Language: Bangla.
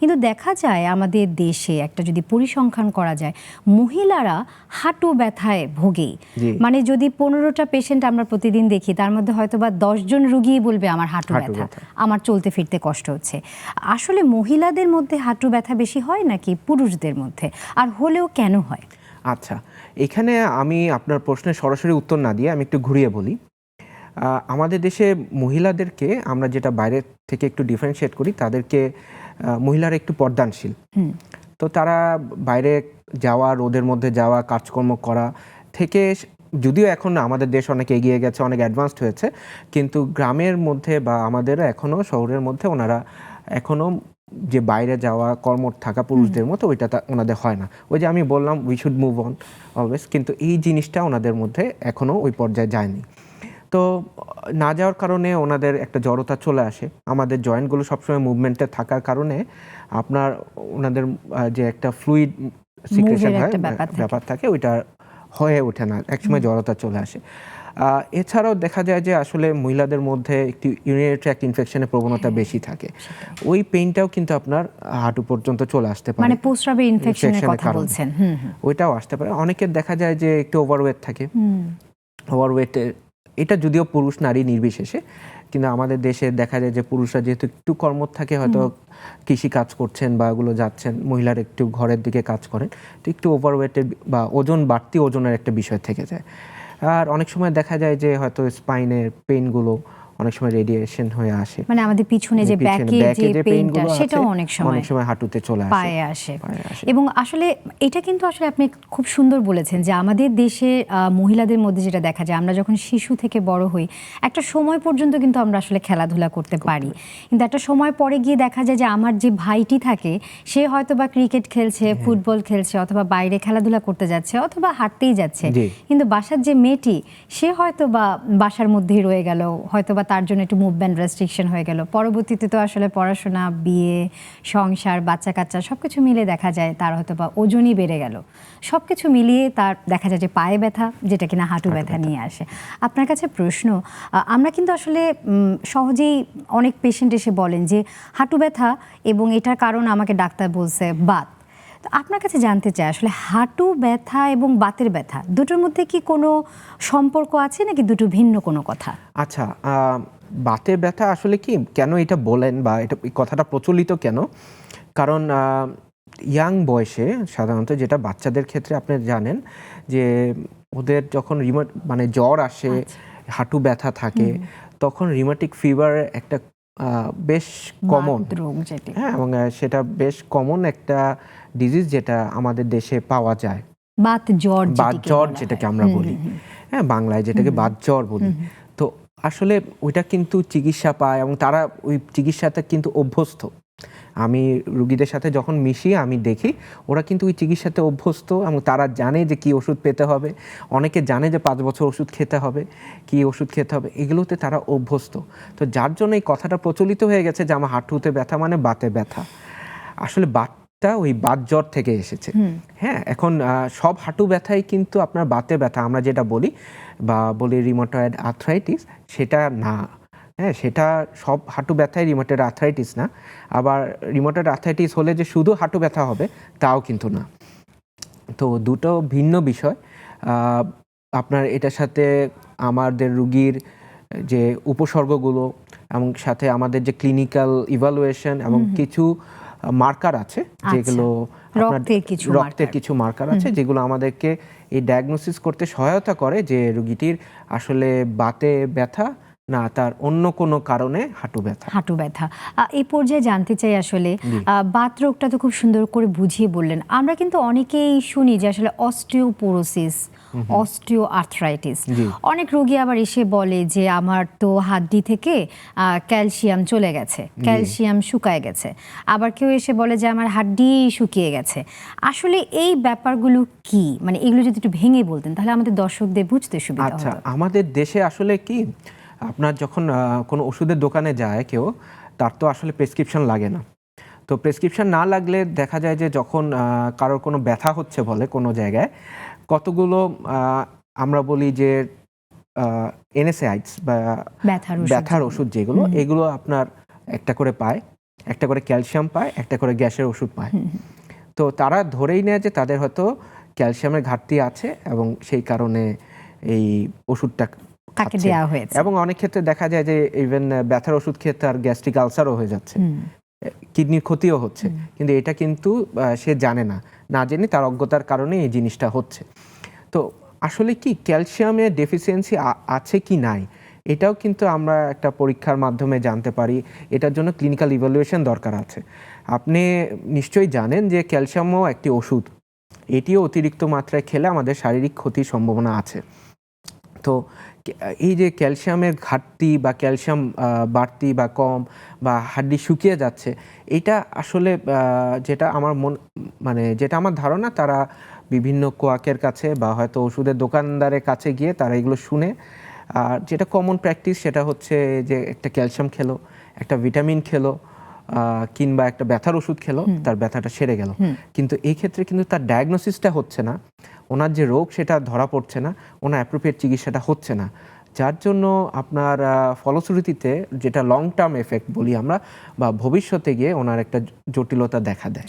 কিন্তু দেখা যায় আমাদের দেশে একটা যদি পরিসংখ্যান করা যায় মহিলারা হাঁটু ব্যথায় ভোগে মানে যদি পনেরোটা পেশেন্ট আমরা প্রতিদিন দেখি তার মধ্যে হয়তো বা দশজন রুগীই বলবে আমার হাঁটু ব্যথা। আমার চলতে ফিরতে কষ্ট হচ্ছে। আসলে মহিলাদের মধ্যে হাঁটু ব্যথা বেশি হয় নাকি পুরুষদের মধ্যে? আর হলেও কেন হয়? আচ্ছা এখানে আমি আপনার প্রশ্নের সরাসরি উত্তর না দিয়ে আমি একটু ঘুরিয়ে বলি। আমাদের দেশে মহিলাদেরকে আমরা যেটা বাইরে থেকে একটু ডিফারেন্সিয়েট করি তাদেরকে মহিলারা একটু পর্দানশীল। তো তারা বাইরে যাওয়া রোদের মধ্যে যাওয়া কাজকর্ম করা থেকে যদিও এখন আমাদের দেশ অনেক এগিয়ে গেছে অনেক অ্যাডভান্সড হয়েছে কিন্তু গ্রামের মধ্যে বা আমাদের এখনও শহরের মধ্যে ওনারা এখনও যে বাইরে যাওয়া কর্ম থাকা পুরুষদের মতো ওইটা ওনাদের হয় না। ওই যে আমি বললাম we should move on always কিন্তু এই জিনিসটা ওনাদের মধ্যে এখনও ওই পর্যায়ে যায়নি। তো না যাওয়ার কারণে ওনাদের একটা জড়তা চলে আসে। আমাদের জয়েন্টগুলো সবসময় মুভমেন্টে থাকার কারণে আপনার ওনাদের যে একটা ফ্লুইড সিক্রেশন হয় ব্যাপার থাকে। ওইটা হয়ে ওঠে না একসময় জড়তা চলে আসে। এছাড়াও দেখা যায় যে আসলে মহিলাদের মধ্যে একটি ইউরিনারি ট্র্যাক্ট ইনফেকশনের প্রবণতা বেশি থাকে। ওই পেইনটাও কিন্তু আপনার হাঁটু পর্যন্ত চলে আসতে পারে। মানে প্রস্রাবের ইনফেকশনের কথা বলছেন ওইটাও আসতে পারে। অনেকের দেখা যায় যে একটু ওভারওয়েট থাকে। হুম। ওভারওয়েটে এটা যদিও পুরুষ নারী নির্বিশেষে কিন্তু আমাদের দেশে দেখা যায় যে পুরুষরা যেহেতু একটু কর্ম থাকে হয়তো কৃষি কাজ করছেন বা ওগুলো যাচ্ছেন মহিলারা একটু ঘরের দিকে কাজ করেন তো একটু ওভারওয়েটের বা ওজন বাড়তি ওজনের একটা বিষয় থেকে যায়। আর অনেক সময় দেখা যায় যে হয়তো স্পাইনের পেইনগুলো অনেক সময় রেডিয়েশন হয়ে আসে। মানে আমাদের পিছনে যে ব্যাকে যে পেইনটা সেটাও অনেক সময় অনেক সময় হাঁটুতে চলে আসে পায়ে আসে। এবং আসলে এটা কিন্তু আসলে আপনি খুব সুন্দর বলেছেন যে আমাদের দেশে মহিলাদের মধ্যে যেটা দেখা যায় আমরা যখন শিশু থেকে বড় হই একটা সময় পর্যন্ত কিন্তু আমরা আসলে খেলাধুলা করতে পারি। কিন্তু একটা সময় পরে গিয়ে দেখা যায় যে আমার যে ভাইটি থাকে সে হয়তো বা ক্রিকেট খেলছে হ্যাঁ। ফুটবল খেলছে অথবা বাইরে খেলাধুলা করতে যাচ্ছে অথবা হাঁটতেই যাচ্ছে। কিন্তু বাসার যে মেয়েটি সে হয়তো বা বাসার মধ্যেই রয়ে গেল হয়তো বা তার জন্য একটু মুভমেন্ট রেস্ট্রিকশন হয়ে গেল। পরবর্তীতে তো আসলে পড়াশোনা বিয়ে সংসার বাচ্চা কাচ্চা সব কিছু মিলে দেখা যায় তার হয়তো বা ওজনই বেড়ে গেল। সব কিছু মিলিয়ে তার দেখা যায় যে পায়ে ব্যথা যেটা কিনা হাঁটু ব্যথা নিয়ে আসে। আপনার কাছে প্রশ্ন আমরা কিন্তু আসলে সহজেই অনেক পেশেন্ট এসে বলেন যে হাঁটু ব্যথা এবং এটার কারণ আমাকে ডাক্তার বলছে বাত। তো আপনার কাছে জানতে চাই আসলে হাঁটু ব্যথা এবং বাতের ব্যথা দুটোর মধ্যে কি কোনো সম্পর্ক আছে নাকি দুটো ভিন্ন কোনো কথা? আচ্ছা বাতের ব্যথা আসলে কি কেন এটা বলেন বা এটা কথাটা প্রচলিত কেন? কারণ ইয়াং বয়সে সাধারণত যেটা বাচ্চাদের ক্ষেত্রে আপনি জানেন যে ওদের যখন রিমোট মানে জ্বর আসে হাঁটু ব্যথা থাকে তখন রিমাটিক ফিভার একটা বেশ কমন রোগ যেটি। হ্যাঁ এবং সেটা বেশ কমন একটা ডিজিজ যেটা আমাদের দেশে পাওয়া যায়। বাত জ্বর বাত জ্বর যেটাকে আমরা বলি। হ্যাঁ বাংলায় যেটাকে বাত জ্বর বলি। তো আসলে ওইটা কিন্তু চিকিৎসা পায় এবং তারা ওই চিকিৎসাটা কিন্তু অভ্যস্ত। আমি রুগীদের সাথে যখন মিশি আমি দেখি ওরা কিন্তু ওই চিকিৎসাতে অভ্যস্ত এবং তারা জানে যে কি ওষুধ পেতে হবে। অনেকে জানে যে পাঁচ বছর ওষুধ খেতে হবে কি ওষুধ খেতে হবে এগুলোতে তারা অভ্যস্ত। তো যার জন্য এই কথাটা প্রচলিত হয়ে গেছে যে আমার হাঁটুতে ব্যথা মানে বাতে ব্যথা। আসলে বাতটা ওই বাত জ্বর থেকে এসেছে। হ্যাঁ এখন সব হাঁটু ব্যথাই কিন্তু আপনার বাতে ব্যথা। আমরা যেটা বলি বা বলি রিমোটয়েড আর্থ্রাইটিস সেটা না। হ্যাঁ সেটা সব হাঁটু ব্যথাই রিমোটেড আর্থ্রাইটিস না। আবার রিমোটেড আর্থ্রাইটিস হলে যে শুধু হাঁটু ব্যথা হবে তাও কিন্তু না। তো দুটো ভিন্ন বিষয়। আপনার এটার সাথে আমাদের রুগীর যে উপসর্গগুলো এবং সাথে আমাদের যে ক্লিনিক্যাল ইভালুয়েশন এবং কিছু মার্কার আছে যেগুলো রক্তের কিছু রক্তের কিছু মার্কার আছে যেগুলো আমাদেরকে এই ডায়াগনোসিস করতে সহায়তা করে যে রুগীটির আসলে বাতে ব্যথা না তার অন্য কোনো কারণে হাঁটু ব্যথা। হাঁটু ব্যথা। এই পর্যায়ে জানতে চাই আসলে বাত রোগটা তো খুব সুন্দর করে বুঝিয়ে বললেন। আমরা কিন্তু অনেকেই শুনি যে আসলে অস্টিওপোরোসিস অস্টিও আর্থ্রাইটিস। অনেক রোগী আবার এসে বলে যে আমার তো হাড্ডি থেকে ক্যালসিয়াম চলে গেছে ক্যালসিয়াম শুকায় গেছে। আবার কেউ এসে বলে যে আমার হাড্ডি শুকিয়ে গেছে। আসলে এই ব্যাপারগুলো কি? মানে এগুলো যদি একটু ভেঙে বলতেন তাহলে আমাদের দর্শকদের বুঝতে সুবিধা আচ্ছা আমাদের দেশে আসলে কি আপনার যখন কোনো ওষুধের দোকানে যায় কেউ তার তো আসলে প্রেসক্রিপশন লাগে না। তো প্রেসক্রিপশন না লাগলে দেখা যায় যে যখন কারোর কোনো ব্যথা হচ্ছে বলে কোনো জায়গায় কতগুলো আমরা বলি যে এনএসআইডস বা ব্যথার ব্যথার ওষুধ যেগুলো এগুলো আপনার একটা করে পায়। একটা করে ক্যালসিয়াম পায় একটা করে গ্যাসের ওষুধ পায়। তো তারা ধরেই নেয় যে তাদের হয়তো ক্যালসিয়ামের ঘাটতি আছে এবং সেই কারণে এই ওষুধটা তাকে দেওয়া হয়েছে। এবং অনেক ক্ষেত্রে দেখা যায় যে ইভেন ব্যথার ওষুধ খেয়ে তার গ্যাস্ট্রিক আলসারও হয়ে যাচ্ছে। কিডনির ক্ষতিও হচ্ছে। কিন্তু এটা কিন্তু সে জানে না। না জেনে তার অজ্ঞতার কারণে এই জিনিসটা হচ্ছে। তো আসলে কি ক্যালসিয়ামের ডেফিসিয়েন্সি আছে কি নাই? এটাও কিন্তু আমরা একটা পরীক্ষার মাধ্যমে জানতে পারি। এটার জন্য ক্লিনিক্যাল ইভ্যালুয়েশন দরকার আছে। আপনি নিশ্চয়ই জানেন যে ক্যালসিয়ামও একটি ওষুধ। এটিও অতিরিক্ত মাত্রায় খেলে আমাদের শারীরিক ক্ষতির সম্ভাবনা আছে। এই যে ক্যালসিয়ামের ঘাটতি বা ক্যালসিয়াম বাড়তি বা কম বা হাড্ডি শুকিয়ে যাচ্ছে এটা আসলে যেটা আমার মন মানে যেটা আমার ধারণা তারা বিভিন্ন কোয়াকের কাছে বা হয়তো ওষুধের দোকানদারের কাছে গিয়ে তারা এগুলো শুনে আর যেটা কমন প্র্যাকটিস সেটা হচ্ছে যে একটা ক্যালসিয়াম খেলো একটা ভিটামিন খেলো কিংবা একটা ব্যথার ওষুধ খেলো তার ব্যথাটা সেরে গেল। কিন্তু এই ক্ষেত্রে কিন্তু তার ডায়াগনোসিসটা হচ্ছে না। ওনার যে রোগ সেটা ধরা পড়ছে না, ওনার অ্যাপ্রোপ্রিয়েট চিকিৎসাটা হচ্ছে না। যার জন্য আপনার ফলশ্রুতিতে যেটা লং টার্ম এফেক্ট বলি আমরা, বা ভবিষ্যতে গিয়ে ওনার একটা জটিলতা দেখা দেয়।